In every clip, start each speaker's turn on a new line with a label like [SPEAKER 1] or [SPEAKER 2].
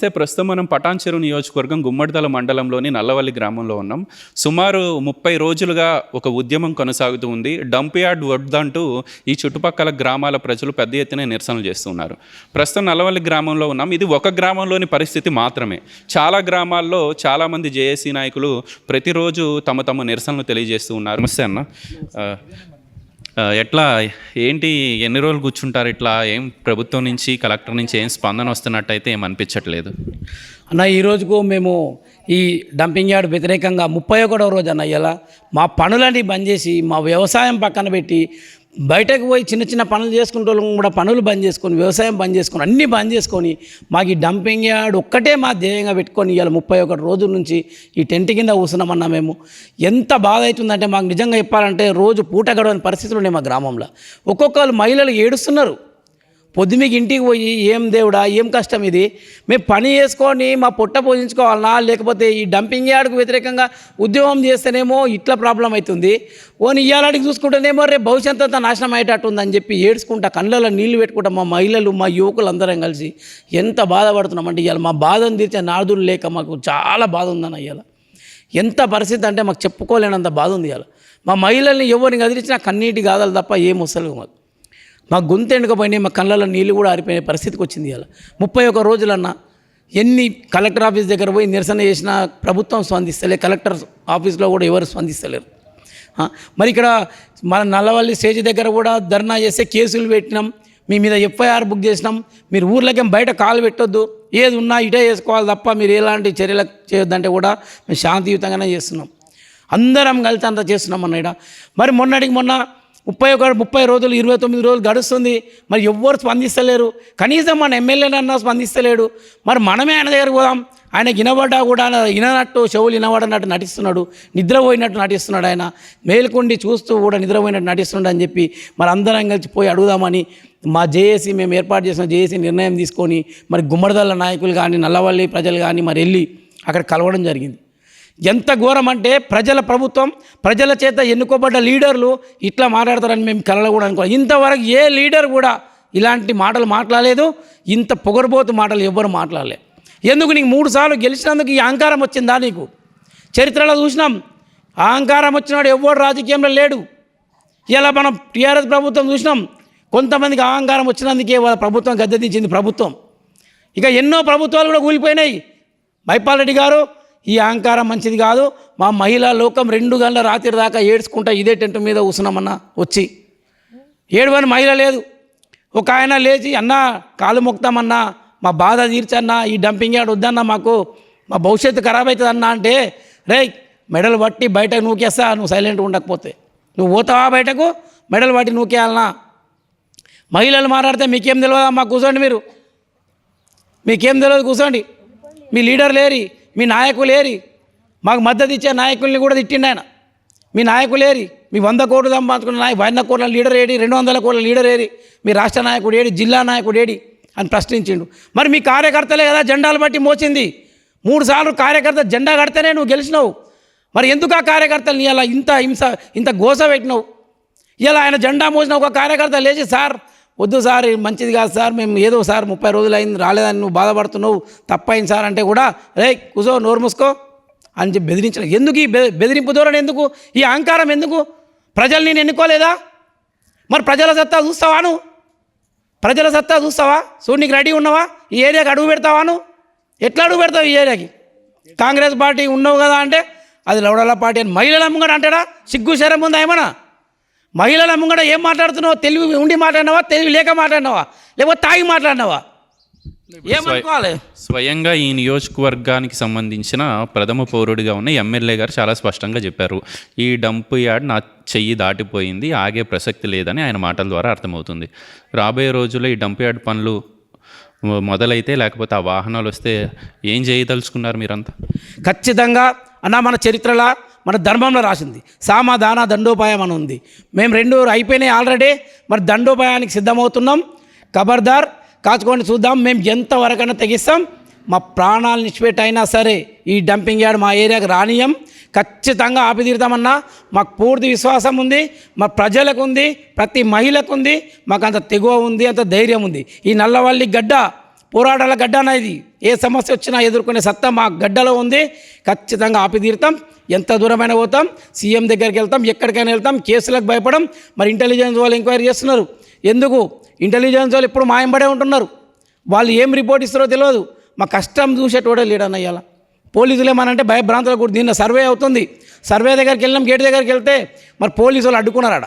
[SPEAKER 1] నమస్తే ప్రస్తుతం మనం పటాన్చెరు నియోజకవర్గం గుమ్మడిదల మండలంలోని నల్లవల్లి గ్రామంలో ఉన్నాం. సుమారు ముప్పై రోజులుగా ఒక ఉద్యమం కొనసాగుతూ ఉంది. డంప్ యార్డ్ వద్దంటూ ఈ చుట్టుపక్కల గ్రామాల ప్రజలు పెద్ద ఎత్తున నిరసనలు చేస్తున్నారు. ప్రస్తుతం నల్లవల్లి గ్రామంలో ఉన్నాం. ఇది ఒక గ్రామంలోని పరిస్థితి మాత్రమే. చాలా గ్రామాల్లో చాలామంది జేఏసీ నాయకులు ప్రతిరోజు తమ తమ నిరసనలు తెలియజేస్తూ ఉన్నారు. నమస్తే అన్న. ఎట్లా? ఏంటి ఎన్ని రోజులు కూర్చుంటారు ఇట్లా? ఏం ప్రభుత్వం నుంచి కలెక్టర్ నుంచి ఏం స్పందన వస్తున్నట్టయితే ఏం అనిపించట్లేదు.
[SPEAKER 2] అన్న ఈ రోజుకు మేము ఈ డంపింగ్ యార్డ్ వ్యతిరేకంగా ముప్పై ఒకటవ రోజు అన్న ఇలా మా పనులన్నీ బంద్ చేసి మా వ్యవసాయం పక్కన పెట్టి బయటకు పోయి చిన్న చిన్న పనులు చేసుకుంటే వాళ్ళం కూడా పనులు బంద్ చేసుకొని వ్యవసాయం బంద్ చేసుకొని అన్నీ బంద్ చేసుకొని మాకు ఈ డంపింగ్ యార్డ్ ఒక్కటే మా ధ్యేయంగా పెట్టుకొని ఇవాళ ముప్పై ఒకటి రోజుల నుంచి ఈ టెంట్ కింద కూర్చున్నామన్నా మేము. ఎంత బాధ అవుతుందంటే మాకు నిజంగా చెప్పాలంటే రోజు పూట గడవని పరిస్థితులు ఉన్నాయి మా గ్రామంలో. ఒక్కొక్కరు మహిళలు ఏడుస్తున్నారు. పొద్దుమికి ఇంటికి పోయి ఏం దేవుడా ఏం కష్టం ఇది? మేము పని చేసుకొని మా పొట్ట పోషించుకోవాలనా? లేకపోతే ఈ డంపింగ్ యార్డ్కు వ్యతిరేకంగా ఉద్యోగం చేస్తేనేమో ఇట్లా ప్రాబ్లం అవుతుంది. ఓని ఇయ్యాలడికి చూసుకుంటేనేమో రేపు భవిష్యత్తు అంతా నాశనం అయ్యేటట్టు ఉందని చెప్పి ఏడ్చుకుంటా కళ్ళలో నీళ్ళు పెట్టుకుంటా మా మహిళలు మా యువకులు అందరం కలిసి ఎంత బాధపడుతున్నామంటే ఇవాళ మా బాధను తీర్చే నాదులు లేక మాకు చాలా బాధ ఉందన్న ఇవాళ ఎంత పరిస్థితి అంటే మాకు చెప్పుకోలేనంత బాధ ఉంది ఇవాళ మా మహిళల్ని ఎవరిని కదిలించినా కన్నీటి గాథలు తప్ప ఏం వస్తలేదు మాకు. మా గొంతు ఎండకపోయినాయి మా కళ్ళలో నీళ్ళు కూడా ఆరిపోయిన పరిస్థితికి వచ్చింది ఇలా ముప్పై ఒక రోజులన్నా ఎన్ని కలెక్టర్ ఆఫీస్ దగ్గర పోయి నిరసన చేసినా ప్రభుత్వం స్పందిస్తలే కలెక్టర్ ఆఫీస్లో కూడా ఎవరు స్పందిస్తలేరు. మరి ఇక్కడ మన నల్లవల్లి స్టేజ్ దగ్గర కూడా ధర్నా చేస్తే కేసులు పెట్టినాం మీ మీద ఎఫ్ఐఆర్ బుక్ చేసినాం మీరు ఊర్లకేం బయట కాలు పెట్టొద్దు ఏది ఉన్నా ఇటే చేసుకోవాలి తప్ప మీరు ఎలాంటి చర్యలు చేయొద్దంటే కూడా మేము శాంతియుతంగానే చేస్తున్నాం. అందరం కలిసి అంతా చేస్తున్నాం అన్న ఈడ మరి మొన్నటికి మొన్న ముప్పై ఒక ముప్పై రోజులు ఇరవై తొమ్మిది రోజులు గడుస్తుంది. మరి ఎవ్వరు స్పందిస్తలేరు. కనీసం మన ఎమ్మెల్యేనన్నా స్పందిస్తలేడు. మరి మనమే ఆయన దగ్గరకు పోదాం. ఆయన వినబడ్డా కూడా విననట్టు చెవులు వినబడనట్టు నటిస్తున్నాడు. నిద్రపోయినట్టు నటిస్తున్నాడు ఆయన. మేల్కొండి చూస్తూ కూడా నిద్రపోయినట్టు నటిస్తున్నాడు అని చెప్పి మరి అందరం కలిసి పోయి అడుగుదామని మా జేఏసీ మేము ఏర్పాటు చేసిన జేఏసీ నిర్ణయం తీసుకొని మరి గుమ్మడిదల్ల నాయకులు కానీ నల్లవల్లి ప్రజలు కానీ మరి వెళ్ళి అక్కడ కలవడం జరిగింది. ఎంత ఘోరం అంటే ప్రజల ప్రభుత్వం ప్రజల చేత ఎన్నుకోబడ్డ లీడర్లు ఇట్లా మాట్లాడతారని మేము కలలు కూడా అనుకో ఇంతవరకు ఏ లీడర్ కూడా ఇలాంటి మాటలు మాట్లాడలేదు ఇంత పొగరబోతు మాటలు ఎవ్వరు మాట్లాడలే. ఎందుకు నీకు మూడు సార్లు గెలిచినందుకు ఈ అహంకారం వచ్చిందా నీకు? చరిత్రలో చూసినాం అహంకారం వచ్చినాడు ఎవ్వడు రాజకీయంలో లేడు. ఇలా మనం టీఆర్ఎస్ ప్రభుత్వం చూసినాం కొంతమందికి అహంకారం వచ్చినందుకే వాళ్ళ ప్రభుత్వం గద్దెదించింది ప్రభుత్వం. ఇక ఎన్నో ప్రభుత్వాలు కూడా కూలిపోయినాయి. మైపాల్ రెడ్డి గారు ఈ అహంకారం మంచిది కాదు. మా మహిళా లోకం రెండు గంటల రాత్రి దాకా ఏడ్చుకుంటా ఇదే టెంట్ మీద కూర్చున్నామన్నా వచ్చి. ఏడవని మహిళ లేదు. ఒక ఆయన లేచి అన్నా కాలు మొక్తామన్నా మా బాధ తీర్చన్నా ఈ డంపింగ్ యార్డ్ వద్దన్నా మాకు మా భవిష్యత్తు ఖరాబ్ అవుతుంది అన్నా అంటే రే మెడలు పట్టి బయటకు నూకేస్తా నువ్వు సైలెంట్గా ఉండకపోతే. నువ్వు పోతావా బయటకు? మెడలు పట్టి నూకేయాలనా? మహిళలు మాట్లాడితే మీకేం తెలియదు మాకు కూర్చోండి మీరు. మీకేం తెలియదు కూర్చోండి. మీ లీడర్ లేరి. మీ నాయకులు ఏరి. మాకు మద్దతు ఇచ్చే నాయకుల్ని కూడా తిట్టిండు ఆయన. మీ నాయకులు ఏరి. మీ వంద కోట్లు సంపాదించుకున్న నాయ వంద కోట్ల లీడర్ ఏడి రెండు వందల కోట్ల లీడర్ ఏరి. మీ రాష్ట్ర నాయకుడు ఏడి జిల్లా నాయకుడు ఏడి అని ప్రశ్నించిండు. మరి మీ కార్యకర్తలే కదా జెండాలు బట్టి మోచింది మూడు సార్లు కార్యకర్త జెండా కడితేనే నువ్వు గెలిచినావు. మరి ఎందుకు ఆ కార్యకర్తలు ఇలా ఇంత హింస ఇంత గోస పెట్టినావు? ఇలా ఆయన జెండా మోసిన ఒక కార్యకర్త లేచి సార్ వద్దు సార్ మంచిది కాదు సార్ మేము ఏదో సార్ ముప్పై రోజులు అయింది రాలేదని నువ్వు బాధపడుతున్నావు తప్పైంది సార్ అంటే కూడా రే కూసో నోరు మూసుకో అని చెప్పి బెదిరించిన ఎందుకు ఈ బె- బెదిరింపు ధోరణి ఎందుకు? ఈ అహంకారం ఎందుకు? ప్రజలు నేను ఎన్నుకోలేదా? మరి ప్రజల సత్తా చూస్తావా నువ్వు? ప్రజల సత్తా చూస్తావా? చూడు నీకు రెడీ ఉన్నావా? ఈ ఏరియాకి అడుగు పెడతావా నువ్వు? ఎట్లా అడుగు పెడతావు ఈ ఏరియాకి? కాంగ్రెస్ పార్టీ ఉన్నావు కదా అంటే అది లౌడల పార్టీ అని మహిళల ముంగడ అంటాడా? సిగ్గు శరం ఉందా ఏమన్నా? మహిళల ముంగడ ఏం మాట్లాడుతున్నావు? తెలివి ఉండి మాట్లాడినావా? తెలివి లేక మాట్లాడినావా? లేకపోతే తాగి మాట్లాడినావా? ఏమనుకోవాలి?
[SPEAKER 1] స్వయంగా ఈ నియోజకవర్గానికి సంబంధించిన ప్రథమ పౌరుడిగా ఉన్న ఎమ్మెల్యే గారు చాలా స్పష్టంగా చెప్పారు. ఈ డంప్ యార్డ్ నా చెయ్యి దాటిపోయింది ఆగే ప్రసక్తి లేదని ఆయన మాటల ద్వారా అర్థమవుతుంది. రాబోయే రోజుల్లో ఈ డంప్ యార్డ్ పనులు మొదలైతే లేకపోతే ఆ వాహనాలు వస్తే ఏం చేయదలుచుకున్నారు మీరంతా?
[SPEAKER 2] ఖచ్చితంగా అన్న మన చరిత్రలో మన ధర్మంలో రాసింది. సామాధాన దాన దండోపాయం అని ఉంది. మేము రెండు అయిపోయినాయి ఆల్రెడీ. మరి దండోపాయానికి సిద్ధమవుతున్నాం. ఖబర్దార్ కాచుకొని చూద్దాం. మేము ఎంతవరకైనా తెగిస్తాం. మా ప్రాణాలు నిష్పెట్టి అయినా సరే ఈ డంపింగ్ యార్డ్ మా ఏరియాకి రానియం ఖచ్చితంగా ఆపితీరుతామన్నా. మాకు పూర్తి విశ్వాసం ఉంది. మా ప్రజలకు ఉంది. ప్రతి మహిళకు ఉంది. మాకు అంత తెగువ ఉంది. అంత ధైర్యం ఉంది. ఈ నల్లవల్లి గడ్డ పోరాటాల గడ్డ అనేది ఏ సమస్య వచ్చినా ఎదుర్కొనే సత్తా మా గడ్డలో ఉంది. ఖచ్చితంగా ఆపి తీరుతాం ఎంత దూరమైనా పోతాం. సీఎం దగ్గరికి వెళ్తాం. ఎక్కడికైనా వెళ్తాం. కేసులకు భయపడం. మరి ఇంటెలిజెన్స్ వాళ్ళు ఎంక్వైరీ చేస్తున్నారు. ఎందుకు? ఇంటెలిజెన్స్ వాళ్ళు ఎప్పుడు మాయంబడే ఉంటున్నారు. వాళ్ళు ఏం రిపోర్ట్ ఇస్తారో తెలియదు. మా కష్టం చూసేటోడే లేడన్న ఇవాళ పోలీసులు ఏమనంటే భయభ్రాంతులకు కూడా దీన్ని సర్వే అవుతుంది. సర్వే దగ్గరికి వెళ్ళినాం. గేట్ దగ్గరికి వెళ్తే మరి పోలీసు వాళ్ళు అడ్డుకున్నారు ఆడ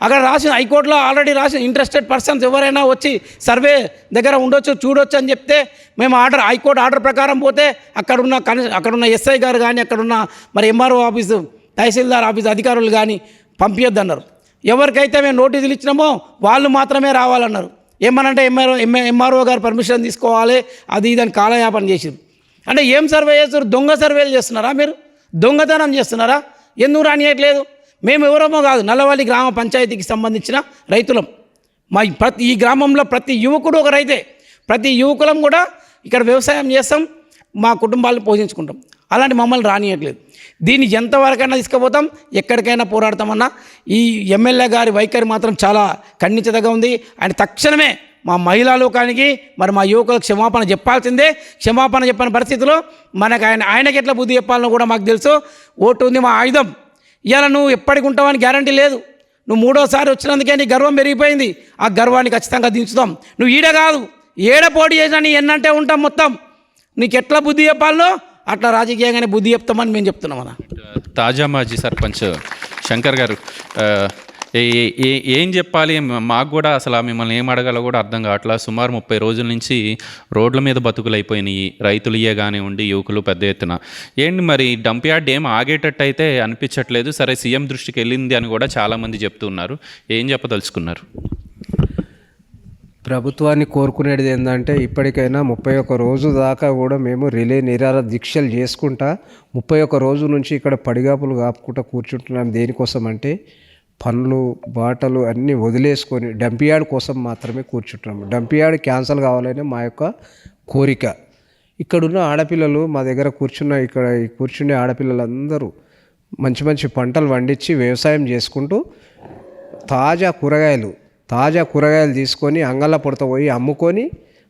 [SPEAKER 2] అక్కడ రాసిన హైకోర్టులో ఆల్రెడీ రాసిన ఇంట్రెస్టెడ్ పర్సన్స్ ఎవరైనా వచ్చి సర్వే దగ్గర ఉండొచ్చు చూడొచ్చు అని చెప్తే మేము ఆర్డర్ హైకోర్టు ఆర్డర్ ప్రకారం పోతే అక్కడున్న కని అక్కడున్న ఎస్ఐ గారు కానీ అక్కడున్న మరి ఎంఆర్ఓ ఆఫీసు తహసీల్దార్ ఆఫీస్ అధికారులు కానీ పంపించొద్దు అన్నారు ఎవరికైతే మేము నోటీసులు ఇచ్చినామో వాళ్ళు మాత్రమే రావాలన్నారు. ఏమనంటే ఎంఆర్ఓ ఎంఆర్ఓ గారు పర్మిషన్ తీసుకోవాలి అది ఇదని కాలయాపన చేసింది అంటే ఏం సర్వే చేస్తారు దొంగ సర్వేలు చేస్తున్నారా మీరు? దొంగతనం చేస్తున్నారా? ఎందుకు రానియట్లేదు? మేము ఎవరమో కాదు నల్లవల్లి గ్రామ పంచాయతీకి సంబంధించిన రైతులం. మా ప్రతి ఈ గ్రామంలో ప్రతి యువకుడు ఒక రైతే. ప్రతి యువకులం కూడా ఇక్కడ వ్యవసాయం చేస్తాం మా కుటుంబాలను పోషించుకుంటాం. అలాంటి మమ్మల్ని రానియట్లేదు. దీన్ని ఎంతవరకైనా తీసుకుపోతాం ఎక్కడికైనా పోరాడతామన్నా. ఈ ఎమ్మెల్యే గారి వైఖరి మాత్రం చాలా ఖండించదగ్గ ఉంది. ఆయన తక్షణమే మా మహిళా లోకానికి మరి మా యువకులకు క్షమాపణ చెప్పాల్సిందే. క్షమాపణ చెప్పని పరిస్థితిలో మనకు ఆయన ఆయనకి ఎట్లా బుద్ధి చెప్పాలనో కూడా మాకు తెలుసు. ఓటు ఉంది మా ఆయుధం. ఇవాళ నువ్వు ఎప్పటికి ఉంటావని గ్యారంటీ లేదు. నువ్వు మూడోసారి వచ్చినందుకే నీ గర్వం పెరిగిపోయింది. ఆ గర్వాన్ని ఖచ్చితంగా దించుతాం నువ్వు ఈడ కాదు ఏడ పోటీ చేసినా నీ ఎన్నంటే ఉంటాం మొత్తం. నీకు ఎట్లా బుద్ధి చెప్పాలో అట్లా రాజకీయంగానే బుద్ధి చెప్తామని మేము చెప్తున్నాం అన్న.
[SPEAKER 1] తాజా మాజీ సర్పంచ్ శంకర్ గారు ఏం చెప్పాలి? మాకు కూడా అసలు మిమ్మల్ని ఏం అడగాలో కూడా అర్థం కావట్లా. సుమారు ముప్పై రోజుల నుంచి రోడ్ల మీద బతుకులు అయిపోయినాయి రైతులు ఇయ్యే కానివ్వండి యువకులు పెద్ద ఎత్తున. ఏంటి మరి డంప్ యార్డ్ ఏం ఆగేటట్టు అయితే అనిపించట్లేదు. సరే సీఎం దృష్టికి వెళ్ళింది అని కూడా చాలామంది చెప్తున్నారు ఏం చెప్పదలుచుకున్నారు?
[SPEAKER 3] ప్రభుత్వాన్ని కోరుకునేది ఏంటంటే ఇప్పటికైనా ముప్పై ఒక్క రోజు దాకా కూడా మేము రిలే నిరార దీక్షలు చేసుకుంటా ముప్పై ఒక్క రోజు నుంచి ఇక్కడ పడిగాపులు కాపుకుంటా కూర్చుంటున్నాం దేనికోసం అంటే పనులు బాటలు అన్నీ వదిలేసుకొని డంపియాడ్ కోసం మాత్రమే కూర్చుంటున్నాము. డంపియాడ్ క్యాన్సల్ కావాలనే మా యొక్క కోరిక. ఇక్కడున్న ఆడపిల్లలు మా దగ్గర కూర్చున్న ఇక్కడ కూర్చునే ఆడపిల్లలందరూ మంచి మంచి పంటలు పండించి వ్యవసాయం చేసుకుంటూ తాజా కూరగాయలు తాజా కూరగాయలు తీసుకొని అంగళ్ళ పొడత పోయి అమ్ముకొని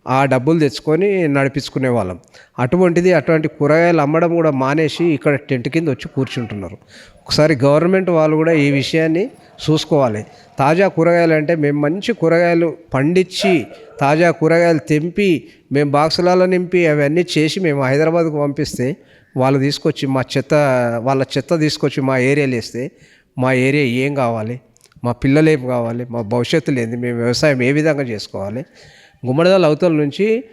[SPEAKER 3] ఆ డబ్బులు తెచ్చుకొని నడిపించుకునే వాళ్ళం. అటువంటిది అటువంటి కూరగాయలు అమ్మడం కూడా మానేసి ఇక్కడ టెంట్ కింద వచ్చి కూర్చుంటున్నారు. ఒకసారి గవర్నమెంట్ వాళ్ళు కూడా ఈ విషయాన్ని చూసుకోవాలి. తాజా కూరగాయలు అంటే మేము మంచి కూరగాయలు పండించి తాజా కూరగాయలు తెంపి మేము బాక్సులలో నింపి అవన్నీ చేసి మేము హైదరాబాద్కు పంపిస్తే వాళ్ళు తీసుకొచ్చి మా చెత్త వాళ్ళ చెత్త తీసుకొచ్చి మా ఏరియాలో వేస్తే మా ఏరియా ఏం కావాలి? మా పిల్లలు ఏం కావాలి? మా భవిష్యత్తు లేని మేము వ్యవసాయం ఏ విధంగా చేసుకోవాలి? గుమ్మడిదాల అవతల నుంచి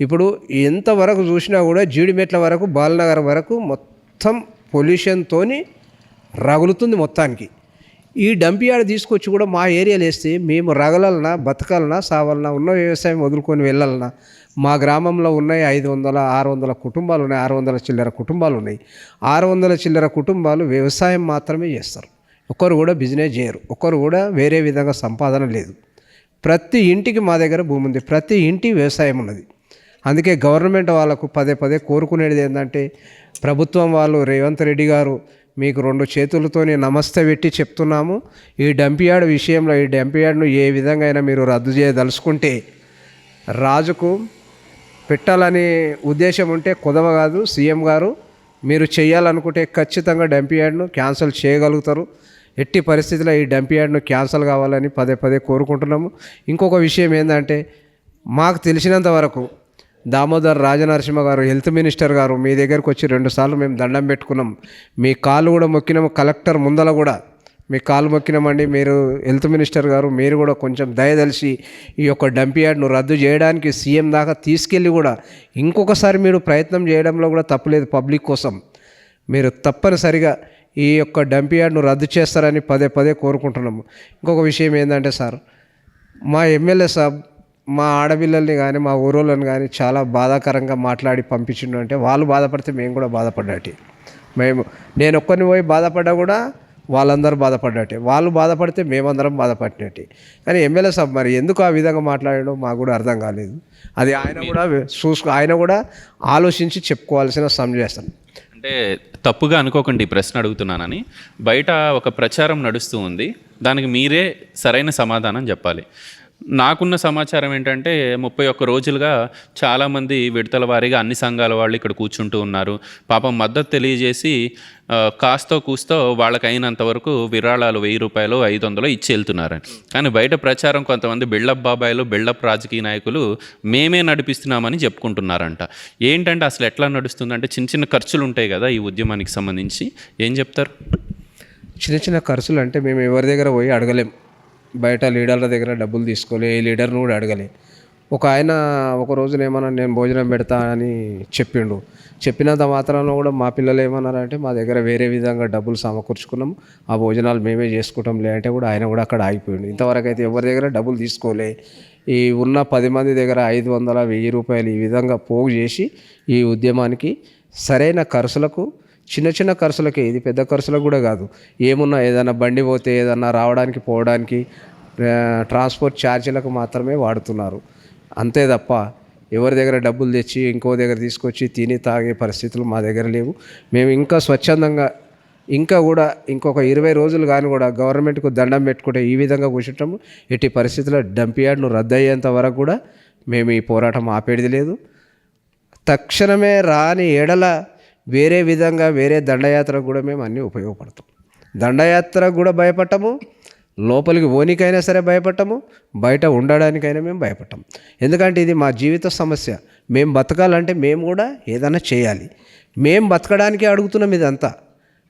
[SPEAKER 3] ఇప్పుడు ఎంతవరకు చూసినా కూడా జీడిమెట్ల వరకు బాలనగర్ వరకు మొత్తం పొల్యూషన్తోని రగులుతుంది మొత్తానికి. ఈ డంప్ యార్డ్ తీసుకొచ్చి కూడా మా ఏరియాలో వేస్తే మేము రగలన్నా బతకాలన్నా సావాలన్నా ఉన్న వ్యవసాయం వదులుకొని వెళ్ళాలన్నా మా గ్రామంలో ఉన్నాయి ఐదు వందల ఆరు వందల కుటుంబాలు ఉన్నాయి ఆరు వందల చిల్లర కుటుంబాలు ఉన్నాయి. ఆరు వందల చిల్లర కుటుంబాలు వ్యవసాయం మాత్రమే చేస్తారు. ఒక్కరు కూడా బిజినెస్ చేయరు ఒక్కరు కూడా వేరే విధంగా సంపాదన లేదు. ప్రతి ఇంటికి మా దగ్గర భూమి ఉంది. ప్రతి ఇంటి వ్యవసాయం ఉన్నది. అందుకే గవర్నమెంట్ వాళ్ళకు పదే పదే కోరుకునేది ఏంటంటే ప్రభుత్వం వాళ్ళు రేవంత్ రెడ్డి గారు మీకు రెండు చేతులతోనే నమస్తే పెట్టి చెప్తున్నాము. ఈ డంపియార్డ్ విషయంలో ఈ డంపియార్డ్ను ఏ విధంగా అయినా మీరు రద్దు చేయదలుచుకుంటే రాజుకు పెట్టాలని ఉద్దేశం ఉంటే కుదవ కాదు. సీఎం గారు మీరు చేయాలనుకుంటే ఖచ్చితంగా డంపియార్డ్ను క్యాన్సిల్ చేయగలుగుతారు. ఎట్టి పరిస్థితిలో ఈ డంపియాడ్ను క్యాన్సల్ కావాలని పదే పదే కోరుకుంటున్నాము. ఇంకొక విషయం ఏంటంటే మాకు తెలిసినంత వరకు దామోదర్ రాజనరసింహ గారు హెల్త్ మినిస్టర్ గారు మీ దగ్గరకు వచ్చి రెండుసార్లు మేము దండం పెట్టుకున్నాం. మీ కాలు కూడా మొక్కినాము. కలెక్టర్ ముందల కూడా మీ కాలు మొక్కినామండి. మీరు హెల్త్ మినిస్టర్ గారు మీరు కూడా కొంచెం దయదలిసి ఈ యొక్క డంప్ యార్డ్ను రద్దు చేయడానికి సీఎం దాకా తీసుకెళ్ళి కూడా ఇంకొకసారి మీరు ప్రయత్నం చేయడంలో కూడా తప్పులేదు పబ్లిక్ కోసం. మీరు తప్పనిసరిగా ఈ యొక్క డంప్ యార్డ్ను రద్దు చేస్తారని పదే పదే కోరుకుంటున్నాము. ఇంకొక విషయం ఏంటంటే సార్ మా ఎమ్మెల్యే సాబ్ మా ఆడపిల్లల్ని కానీ మా ఊరోళ్ళని కానీ చాలా బాధాకరంగా మాట్లాడి పంపించిండు అంటే వాళ్ళు బాధపడితే మేము కూడా బాధపడ్డాటి. మేము నేను ఒక్కరిని పోయి బాధపడ్డా కూడా వాళ్ళందరూ బాధపడ్డట్టే వాళ్ళు బాధపడితే మేమందరం బాధపడినట్టే కానీ ఎమ్మెల్యే సాబ్ మరి ఎందుకు ఆ విధంగా మాట్లాడడం మాకు కూడా అర్థం కాలేదు. అది ఆయన కూడా చూసుకో ఆయన కూడా ఆలోచించి చెప్పుకోవాల్సిన సమయం చేస్తాను.
[SPEAKER 1] అంటే తప్పుగా అనుకోకండి ఈ ప్రశ్న అడుగుతున్నానని. బయట ఒక ప్రచారం నడుస్తూ ఉంది. దానికి మీరే సరైన సమాధానం చెప్పాలి. నాకున్న సమాచారం ఏంటంటే ముప్పై ఒక్క రోజులుగా చాలామంది విడతల వారీగా అన్ని సంఘాల వాళ్ళు ఇక్కడ కూర్చుంటూ ఉన్నారు. పాపం మద్దతు తెలియజేసి కాస్తో కూస్తో వాళ్ళకి వరకు విరాళాలు వెయ్యి రూపాయలు ఐదు వందలు ఇచ్చి వెళ్తున్నారు. కానీ బయట ప్రచారం కొంతమంది బిల్డప్ బాబాయిలు బిల్డప్ రాజకీయ నాయకులు మేమే నడిపిస్తున్నామని చెప్పుకుంటున్నారంట. ఏంటంటే అసలు ఎట్లా నడుస్తుందంటే చిన్న చిన్న ఖర్చులు ఉంటాయి కదా ఈ ఉద్యమానికి సంబంధించి. ఏం చెప్తారు?
[SPEAKER 3] చిన్న చిన్న ఖర్చులు అంటే మేము ఎవరి దగ్గర పోయి అడగలేం. బయట లీడర్ల దగ్గర డబ్బులు తీసుకోలే ఏ లీడర్ను కూడా అడగలే. ఒక ఆయన ఒక రోజున ఏమన్నా నేను భోజనం పెడతా అని చెప్పిండు. చెప్పినంత మాత్రాన కూడా మా పిల్లలు ఏమన్నారంటే మా దగ్గర వేరే విధంగా డబ్బులు సమకూర్చుకున్నాం ఆ భోజనాలు మేమే చేసుకుంటాం లే అంటే కూడా ఆయన కూడా అక్కడ ఆగిపోయిండు. ఇంతవరకు అయితే ఎవరి దగ్గర డబ్బులు తీసుకోలే. ఈ ఉన్న పది మంది దగ్గర ఐదు వందల వెయ్యి రూపాయలు ఈ విధంగా పోగు చేసి ఈ ఉద్యమానికి సరైన ఖర్చులకు చిన్న చిన్న ఖర్చులకే ఇది పెద్ద ఖర్చులకు కూడా కాదు. ఏమున్నా ఏదైనా బండి పోతే ఏదన్నా రావడానికి పోవడానికి ట్రాన్స్పోర్ట్ ఛార్జీలకు మాత్రమే వాడుతున్నారు. అంతే తప్ప ఎవరి దగ్గర డబ్బులు తెచ్చి ఇంకో దగ్గర తీసుకొచ్చి తిని తాగే పరిస్థితులు మా దగ్గర లేవు. మేము ఇంకా స్వచ్ఛందంగా ఇంకా కూడా ఇంకొక ఇరవై రోజులు కానీ కూడా గవర్నమెంట్కు దండం పెట్టుకుంటే ఈ విధంగా కూర్చుంటాం ఎట్టి పరిస్థితుల్లో డంపియార్డ్ను రద్దు అయ్యేంత వరకు కూడా మేము ఈ పోరాటం ఆపేది లేదు. తక్షణమే రాని ఎడల వేరే విధంగా వేరే దండయాత్ర కూడా మేము అన్నీ ఉపయోగపడతాం. దండయాత్ర కూడా భయపడటము లోపలికి ఓనికైనా సరే భయపడటము బయట ఉండడానికైనా మేము భయపడటం. ఎందుకంటే ఇది మా జీవిత సమస్య. మేము బతకాలంటే మేము కూడా ఏదైనా చేయాలి. మేము బతకడానికి అడుగుతున్నాం ఇదంతా.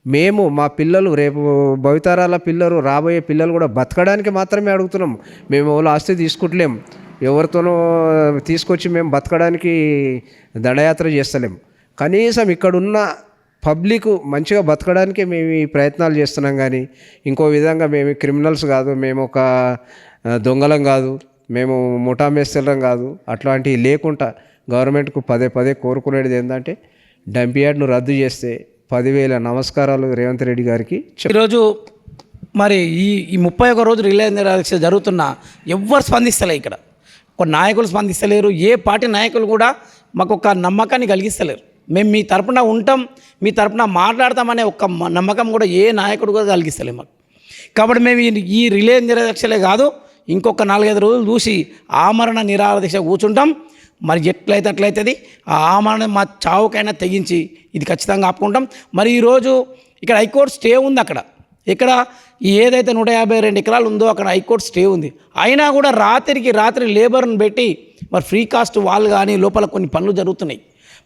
[SPEAKER 3] మేము మా పిల్లలు రేపు భవితరాల పిల్లలు రాబోయే పిల్లలు కూడా బతకడానికి మాత్రమే అడుగుతున్నాం. మేము ఎవరు ఆస్తి తీసుకుంటలేం. ఎవరితోనో తీసుకొచ్చి మేము బతకడానికి దండయాత్ర చేస్తలేం. కనీసం ఇక్కడున్న పబ్లిక్ మంచిగా బతకడానికి మేము ఈ ప్రయత్నాలు చేస్తున్నాం కానీ ఇంకో విధంగా మేము క్రిమినల్స్ కాదు మేము ఒక దొంగలం కాదు మేము ముఠా మేస్తలం కాదు అట్లాంటివి లేకుండా గవర్నమెంట్కు పదే పదే కోరుకునేది ఏంటంటే డంపియాడ్ను రద్దు చేస్తే పదివేల నమస్కారాలు రేవంత్ రెడ్డి గారికి
[SPEAKER 2] ఈరోజు మరి ఈ ఈ ముప్పై ఒక రోజు రిలయన్స్ జరుగుతున్న ఎవ్వరు స్పందిస్తలే ఇక్కడ. ఒక నాయకులు స్పందిస్తలేరు ఏ పార్టీ నాయకులు కూడా మాకు ఒక నమ్మకాన్ని కలిగిస్తలేరు. మేము మీ తరపున ఉంటాం మీ తరపున మాట్లాడతామనే ఒక నమ్మకం కూడా ఏ నాయకుడు కూడా కలిగిస్తలేము మాకు. కాబట్టి మేము ఈ- ఈ రిలే నిరదక్షలే కాదు ఇంకొక నాలుగైదు రోజులు చూసి ఆమరణ నిరాదక్ష కూర్చుంటాం. మరి ఎట్లయితే అట్లయితుంది ఆ ఆమరణ మా చావుకైనా తెగించి ఇది ఖచ్చితంగా ఆపుకుంటాం. మరి ఈరోజు ఇక్కడ హైకోర్టు స్టే ఉంది అక్కడ. ఇక్కడ ఏదైతే నూట యాభై రెండు ఎకరాలు ఉందో అక్కడ హైకోర్టు స్టే ఉంది. అయినా కూడా రాత్రికి రాత్రి లేబర్ని పెట్టి మరి ఫ్రీ కాస్ట్ వాళ్ళు కానీ లోపల కొన్ని పనులు జరుగుతున్నాయి.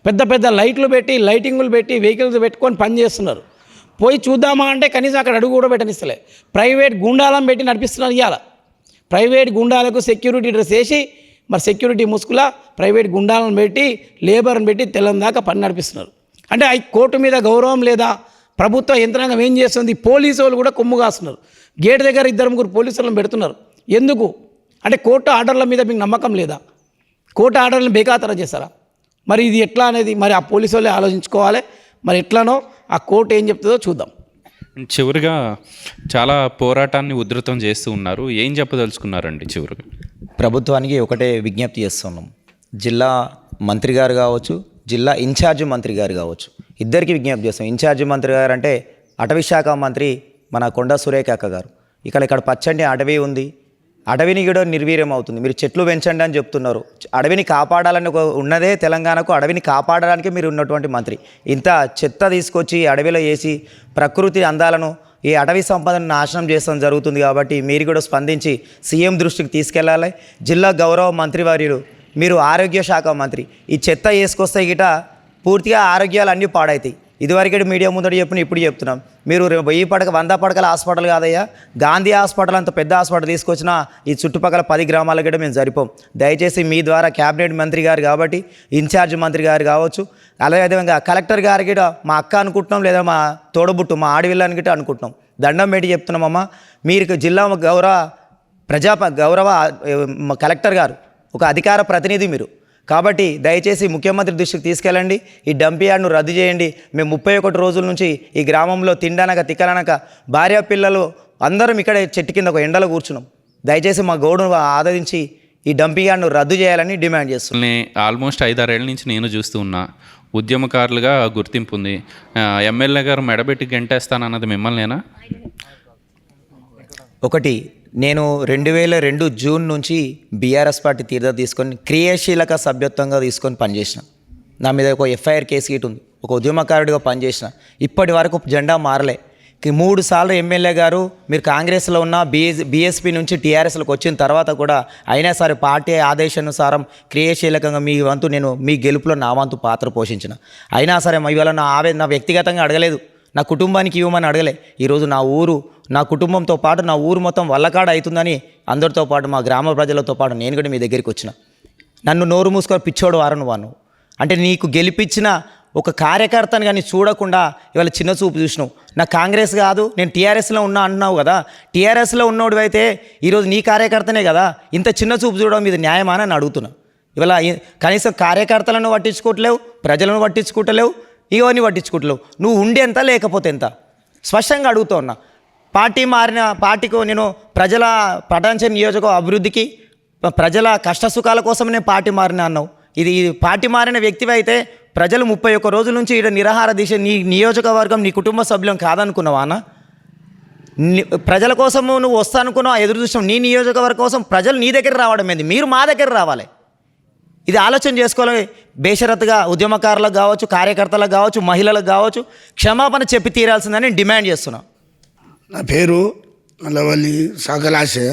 [SPEAKER 2] పెద్ద పెద్ద లైట్లు పెట్టి లైటింగులు పెట్టి వెహికల్స్ పెట్టుకొని పని చేస్తున్నారు. పోయి చూద్దామా అంటే కనీసం అక్కడ అడుగు కూడా పెట్టనిస్తలే. ప్రైవేట్ గుండాలం పెట్టి నడిపిస్తున్నారు ఇవాళ ప్రైవేట్ గుండాలకు సెక్యూరిటీ డ్రెస్ వేసి మరి సెక్యూరిటీ ముసుగుల ప్రైవేట్ గుండాలను పెట్టి లేబర్ని పెట్టి తెల్లందాకా పని నడిపిస్తున్నారు. అంటే ఆ కోర్టు మీద గౌరవం లేదా? ప్రభుత్వ యంత్రాంగం ఏం చేస్తుంది? పోలీసు వాళ్ళు కూడా కొమ్ము కాస్తున్నారు. గేట్ దగ్గర ఇద్దరు ముగ్గురు పోలీసులను పెడుతున్నారు. ఎందుకు? అంటే కోర్టు ఆర్డర్ల మీద మీకు నమ్మకం లేదా? కోర్టు ఆర్డర్లను బేఖాతర చేస్తారా? మరి ఇది ఎట్లా అనేది మరి ఆ పోలీసు వాళ్ళే ఆలోచించుకోవాలి. మరి ఎట్లానో ఆ కోర్టు ఏం చెప్తుందో చూద్దాం.
[SPEAKER 1] చివరిగా చాలా పోరాటాన్ని ఉధృతం చేస్తూ ఉన్నారు. ఏం చెప్పదలుచుకున్నారండి చివరిగా?
[SPEAKER 4] ప్రభుత్వానికి ఒకటే విజ్ఞప్తి చేస్తున్నాం. జిల్లా మంత్రి గారు కావచ్చు జిల్లా ఇన్ఛార్జ్ మంత్రి గారు కావచ్చు. ఇద్దరికి విజ్ఞప్తి చేస్తాం. ఇన్ఛార్జ్ మంత్రి గారు అంటే అటవీ శాఖ మంత్రి మన కొండ సురేఖ అక్క గారు. ఇక్కడ ఇక్కడ పచ్చని అటవీ ఉంది. అడవిని కూడా నిర్వీర్యం అవుతుంది. మీరు చెట్లు పెంచండి అని చెప్తున్నారు. అడవిని కాపాడాలని ఉన్నదే తెలంగాణకు అడవిని కాపాడడానికి మీరు ఉన్నటువంటి మంత్రి. ఇంత చెత్త తీసుకొచ్చి అడవిలో వేసి ప్రకృతి అందాలను ఈ అటవీ సంపదను నాశనం చేస్తాం జరుగుతుంది కాబట్టి మీరు కూడా స్పందించి సీఎం దృష్టికి తీసుకెళ్ళాలి. జిల్లా గౌరవ మంత్రివర్యులు మీరు ఆరోగ్య శాఖ మంత్రి. ఈ చెత్త వేసుకొస్తే గిట పూర్తిగా ఆరోగ్యాలు అన్నీ పాడవుతాయి ఇదివరకటి మీడియా ముందట చెప్పిన ఇప్పుడు చెప్తున్నాం. మీరు వెయ్యి పడక వంద పడకల హాస్పిటల్ కాదయ్యా. గాంధీ హాస్పిటల్ అంత పెద్ద హాస్పిటల్ తీసుకొచ్చినా ఈ చుట్టుపక్కల పది గ్రామాల కూడా మేము సరిపోం. దయచేసి మీ ద్వారా క్యాబినెట్ మంత్రి గారు కాబట్టి ఇన్ఛార్జ్ మంత్రి గారు కావచ్చు అలాగే అదేవిధంగా కలెక్టర్ గారు కూడా మా అక్క అనుకుంటున్నాం లేదా మా తోడబుట్టు మా ఆడవిల్లని గిట్ట అనుకుంటున్నాం. దండం పెట్టి చెప్తున్నామమ్మా మీరు జిల్లా గౌరవ ప్రజా గౌరవ కలెక్టర్ గారు ఒక అధికార ప్రతినిధి మీరు. కాబట్టి దయచేసి ముఖ్యమంత్రి దృష్టికి తీసుకెళ్ళండి. ఈ డంప్ యార్డ్ను రద్దు చేయండి. మేము ముప్పై ఒకటి రోజుల నుంచి ఈ గ్రామంలో తిండనక తిక్కలనక భార్య పిల్లలు అందరం ఇక్కడే చెట్టు కింద ఒక ఎండలో కూర్చున్నాం. దయచేసి మా గౌడును ఆదరించి ఈ డంపింగ్ యార్డ్ను రద్దు చేయాలని డిమాండ్ చేస్తున్నాం.
[SPEAKER 1] ఆల్మోస్ట్ ఐదారేళ్ళ నుంచి నేను చూస్తూ ఉన్నా. ఉద్యమకారులుగా గుర్తింపు ఉంది. ఎమ్మెల్యే గారు మెడబెట్టి గెంటేస్తానన్నది మిమ్మల్నేనా?
[SPEAKER 4] ఒకటి నేను రెండు వేల రెండు జూన్ నుంచి బీఆర్ఎస్ పార్టీ తీర్థ తీసుకొని క్రియాశీలక సభ్యత్వంగా తీసుకొని పనిచేసిన. నా మీద ఒక ఎఫ్ఐఆర్ కేసు గీట్ ఉంది. ఒక ఉద్యమకారుడిగా పనిచేసిన. ఇప్పటి వరకు జెండా మారలే. మూడు సార్లు ఎమ్మెల్యే గారు మీరు కాంగ్రెస్లో ఉన్న బిఎస్ బీఎస్పీ నుంచి టీఆర్ఎస్లోకి వచ్చిన తర్వాత కూడా అయినా సరే పార్టీ ఆదేశానుసారం క్రియాశీలకంగా మీ వంతు నేను మీ గెలుపులో నా వంతు పాత్ర పోషించిన. అయినా సరే ఇవాళ నా ఆవేదన నా వ్యక్తిగతంగా అడగలేదు. నా కుటుంబానికి ఇవ్వమని అడగలే. ఈరోజు నా ఊరు నా కుటుంబంతో పాటు నా ఊరు మొత్తం వల్లకాడ అవుతుందని అందరితో పాటు మా గ్రామ ప్రజలతో పాటు నేను కూడా మీ దగ్గరికి వచ్చిన. నన్ను నోరు మూసుకొని పిచ్చోడు వారను వాను. అంటే నీకు గెలిపించిన ఒక కార్యకర్తను కానీ చూడకుండా ఇవాళ చిన్న చూపు చూసినావు. నా కాంగ్రెస్ కాదు నేను టీఆర్ఎస్లో ఉన్నా అంటున్నావు కదా. టీఆర్ఎస్లో ఉన్నోడు అయితే ఈరోజు నీ కార్యకర్తనే కదా. ఇంత చిన్న చూపు చూడడం మీద న్యాయమా అని అడుగుతున్నా. ఇవాళ కనీసం కార్యకర్తలను పట్టించుకోవట్లేవు ప్రజలను పట్టించుకోవట్లేవు ఇవన్నీ పట్టించుకుంటలేవు. నువ్వు ఉండేంత లేకపోతే ఎంత? స్పష్టంగా అడుగుతూ ఉన్నా. పార్టీ మారిన పార్టీకు నేను ప్రజల పటాంచ నియోజక అభివృద్ధికి ప్రజల కష్ట సుఖాల కోసం నేను పార్టీ మారిన అన్నావు. ఇది పార్టీ మారిన వ్యక్తివి అయితే ప్రజలు ముప్పై ఒక్క రోజుల నుంచి ఇక్కడ నిరాహార దీక్ష నీ నియోజకవర్గం నీ కుటుంబ సభ్యులం కాదనుకున్నావా అన్న? ప్రజల కోసము నువ్వు వస్తానుకున్నావు ఎదురు చూసాం నీ నియోజకవర్గం కోసం ప్రజలు నీ దగ్గర రావడం ఏంది? మీరు మా దగ్గర రావాలి. ఇది ఆలోచన చేసుకోవాలి. బేషరత్గా ఉద్యమకారులకు కావచ్చు కార్యకర్తలకు కావచ్చు మహిళలకు కావచ్చు క్షమాపణ చెప్పి తీరాల్సిందని నేను డిమాండ్ చేస్తున్నాం.
[SPEAKER 5] నా పేరు నల్లవల్లి సాగలాశయ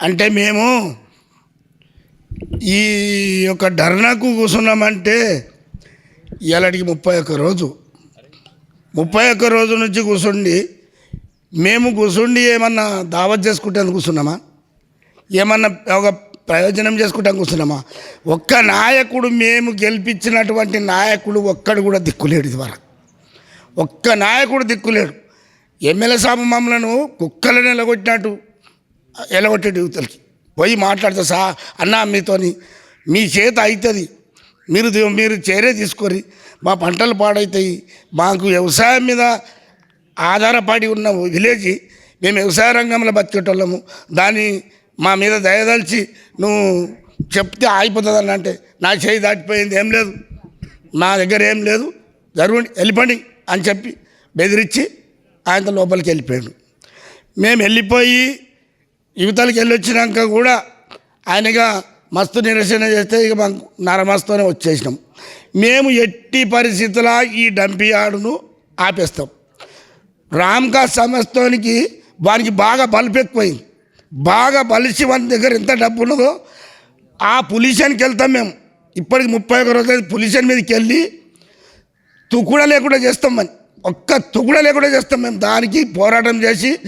[SPEAKER 5] అంటే మేము ఈ యొక్క ధర్నాకు కూర్చున్నామంటే ఇలాంటికి ముప్పై ఒక్క రోజు. ముప్పై ఒక్క రోజు నుంచి కూర్చుండి మేము కూర్చుండి ఏమన్నా దావత్ చేసుకుంటాను కూర్చున్నామా? ఏమన్నా ఒక ప్రయోజనం చేసుకుంటాం కూర్చున్నామా? ఒక్క నాయకుడు మేము గెలిపించినటువంటి నాయకుడు ఒక్కడు కూడా దిక్కులేడు ఇదివరకు ఒక్క నాయకుడు దిక్కులేడు. ఎమ్మెల్యే సాబు మమ్మలను కుక్కలను ఎలగొట్టినట్టు ఎలగొట్టాడు యువతలకి పోయి మాట్లాడుతా సా అన్నా మీతోని మీ చేత అవుతుంది మీరు మీరు చర్య తీసుకొని మా పంటలు పాడవుతాయి మాకు వ్యవసాయం మీద ఆధారపడి ఉన్న విలేజ్ మేము వ్యవసాయ రంగంలో బతికేటోళ్ళము. దాన్ని మా మీద దయదలిచి నువ్వు చెప్తే ఆగిపోతుంది అంటే నా చేయి దాటిపోయింది ఏం లేదు. మా దగ్గర ఏం లేదు. జరుగుండి వెళ్ళిపోండి అని చెప్పి బెదిరించి ఆయన లోపలికి వెళ్ళిపోయాడు. మేము వెళ్ళిపోయి యువతలకి వెళ్ళి వచ్చినాక కూడా ఆయనగా మస్తు నిరసన చేస్తే ఇక మాకు నరమస్తూనే వచ్చేసినాం. మేము ఎట్టి పరిస్థితుల ఈ డంపి ఆడును ఆపేస్తాం. రామ్కా సమస్తోనికి వానికి బాగా బలపెక్కిపోయింది బాగా బలిసి వాని దగ్గర ఎంత డబ్బు ఉన్నదో ఆ పొల్యూషన్కి వెళ్తాం మేము. ఇప్పటికి ముప్పై ఒక రోజులు పొల్యూషన్ మీదకి వెళ్ళి తుకుడ లేకుండా చేస్తాం మనం. ఒక్క తుకుడ లేకుండా చేస్తాం మేము. దానికి పోరాటం చేసి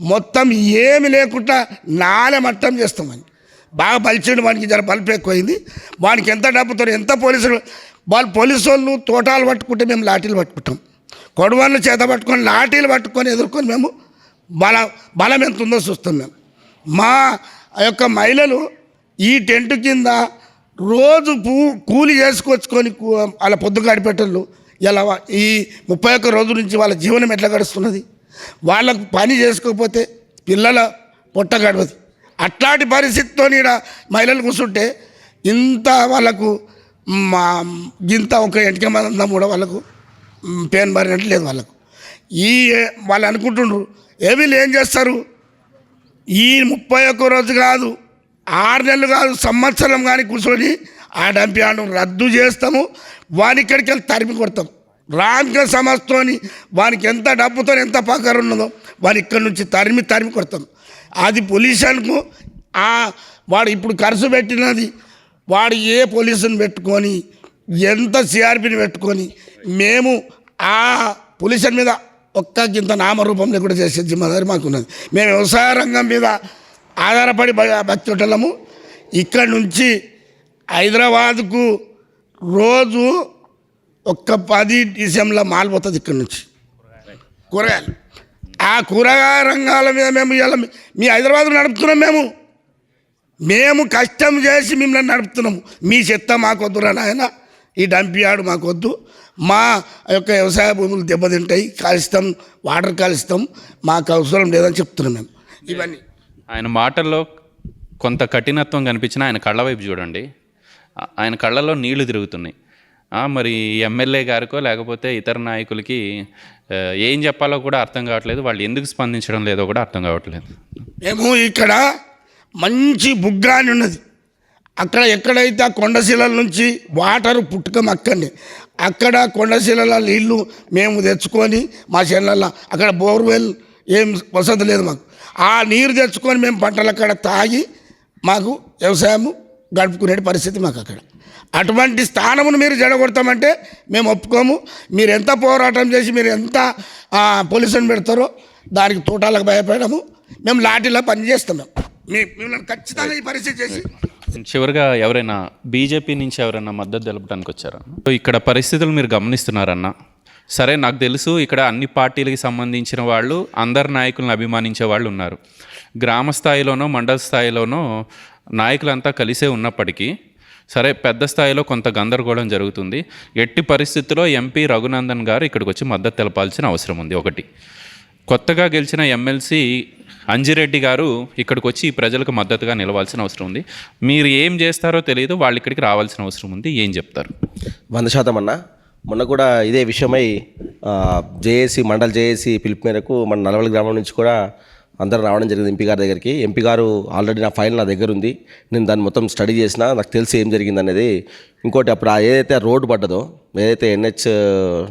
[SPEAKER 5] మొత్తం ఏమి లేకుండా నానే మట్టం చేస్తామని బాగా బలిచిండు వానికి జర బల్పు ఎక్కువైంది. వానికి ఎంత డబ్బుతో ఎంత పోలీసులు వాళ్ళు పోలీసు వాళ్ళు తోటాలు పట్టుకుంటే మేము లాఠీలు పట్టుకుంటాం. కొడవాళ్ళు చేత పట్టుకొని లాఠీలు పట్టుకొని ఎదుర్కొని మేము బల బలం ఎంత ఉందో చూస్తాం మేము. మా యొక్క మహిళలు ఈ టెంట్ కింద రోజు పూ కూలి చేసుకొచ్చుకొని వాళ్ళ పొద్దు గడిపెట్టళ్ళు ఇలా ఈ ముప్పై ఒక్క రోజుల నుంచి వాళ్ళ జీవనం ఎట్లా గడుస్తున్నది? వాళ్ళకు పని చేసుకోకపోతే పిల్లల పొట్ట గడవదు. అట్లాంటి పరిస్థితితో ఈడ మహిళలు కూర్చుంటే ఇంత వాళ్ళకు మా ఇంత ఒక ఎంటిక మందం కూడా వాళ్ళకు పేన్ మారినట్టు లేదు వాళ్ళకు. ఈ వాళ్ళు అనుకుంటుండ్రు ఏ వీళ్ళు ఏం చేస్తారు? ఈ ముప్పై ఒక్క రోజు కాదు ఆరు నెలలు కాదు సంవత్సరం కానీ కూర్చొని ఆ డంపియాను రద్దు చేస్తాము. వాని ఇక్కడికి వెళ్ళి తరిమి కొడతాం. రామక సమస్తోని వానికి ఎంత డబ్బుతో ఎంత పక్కన ఉన్నదో వాని ఇక్కడి నుంచి తరిమి తరిమి కొడతాం. అది పొల్యూషన్కు వాడు ఇప్పుడు ఖర్చు పెట్టినది వాడు ఏ పోలీసుని పెట్టుకొని ఎంత సిఆర్పిని పెట్టుకొని మేము ఆ పొల్యూషన్ మీద ఒక్క గింత నామరూపంలో కూడా చేసే జిమ్మదారి మాకున్నది. మేము వ్యవసాయ రంగం మీద ఆధారపడి బ- ఇక్కడ నుంచి హైదరాబాద్కు రోజు ఒక్క పది డిసెంబర్లో మాల్ పోతుంది ఇక్కడ నుంచి. కూరగాయలు. ఆ కూరగాయ రంగాల మీద మేము ఇలా మీ హైదరాబాద్ నడుపుతున్నాం మేము. మేము కష్టం చేసి మిమ్మల్ని నడుపుతున్నాము. మీ చెత్త మాకొద్దురా నాయన. ఈ డంపియాడు మాకొద్దు. మా యొక్క వ్యవసాయ భూములు దెబ్బతింటాయి కాలుస్తాం వాటర్ కాలుస్తాం మాకు అవసరం లేదని చెప్తున్నాం మేము. ఇవన్నీ.
[SPEAKER 1] ఆయన మాటల్లో కొంత కఠినత్వం కనిపించిన ఆయన కళ్ళ వైపు చూడండి. ఆయన కళ్ళలో నీళ్ళు తిరుగుతున్నాయి. మరి ఎమ్మెల్యే గారికో లేకపోతే ఇతర నాయకులకి ఏం చెప్పాలో కూడా అర్థం కావట్లేదు. వాళ్ళు ఎందుకు స్పందించడం లేదో కూడా అర్థం కావట్లేదు.
[SPEAKER 5] మేము ఇక్కడ మంచి బుగ్గ అని ఉన్నది. అక్కడ ఎక్కడైతే ఆ కొండశిలల నుంచి వాటర్ పుట్టుకం అక్కడనే అక్కడ కొండశిలల నీళ్ళు మేము తెచ్చుకొని మా చేనులలో అక్కడ బోర్వెల్ ఏం వసతి లేదు మాకు. ఆ నీరు తెచ్చుకొని మేము పంటలు అక్కడ తాగి మాకు వ్యవసాయం గడుపుకునే పరిస్థితి మాకు అక్కడ. అటువంటి స్థానమును మీరు జడగొడతామంటే మేము ఒప్పుకోము. మీరు ఎంత పోరాటం చేసి మీరు ఎంత పొల్యూషన్ పెడతారో దానికి తోటాలకు భయపడము. మేము లాఠీలో పని మేము మిమ్మల్ని ఖచ్చితంగా ఈ పరిస్థితి చేసి
[SPEAKER 1] చివరిగా ఎవరైనా బీజేపీ నుంచి ఎవరైనా మద్దతు తెలపడానికి వచ్చారా? సో ఇక్కడ పరిస్థితులు మీరు గమనిస్తున్నారన్న. సరే నాకు తెలుసు ఇక్కడ అన్ని పార్టీలకి సంబంధించిన వాళ్ళు అందరు నాయకులను అభిమానించే వాళ్ళు ఉన్నారు. గ్రామ స్థాయిలోనో మండల స్థాయిలోనో నాయకులంతా కలిసే ఉన్నప్పటికీ సరే పెద్ద స్థాయిలో కొంత గందరగోళం జరుగుతుంది. ఎట్టి పరిస్థితుల్లో ఎంపీ రఘునందన్ గారు ఇక్కడికి వచ్చి మద్దతు తెలపాల్సిన అవసరం ఉంది ఒకటి. కొత్తగా గెలిచిన ఎమ్మెల్సీ అంజిరెడ్డి గారు ఇక్కడికి వచ్చి ఈ ప్రజలకు మద్దతుగా నిలవాల్సిన అవసరం ఉంది. మీరు ఏం చేస్తారో తెలియదు వాళ్ళు ఇక్కడికి రావాల్సిన అవసరం ఉంది. ఏం చెప్తారు?
[SPEAKER 6] వంద శాతం అన్న. మొన్న కూడా ఇదే విషయమై జేఏసీ మండల జేఏసీ పిలుపు మేరకు మన నలవల గ్రామం నుంచి కూడా అందరూ రావడం జరిగింది ఎంపీ గారి దగ్గరికి. ఎంపీ గారు ఆల్రెడీ నా ఫైల్ నా దగ్గర ఉంది. నేను దాన్ని మొత్తం స్టడీ చేసిన నాకు తెలిసి ఏం జరిగింది అనేది. ఇంకోటి అప్పుడు ఆ ఏదైతే రోడ్డు పడ్డదో ఏదైతే ఎన్హెచ్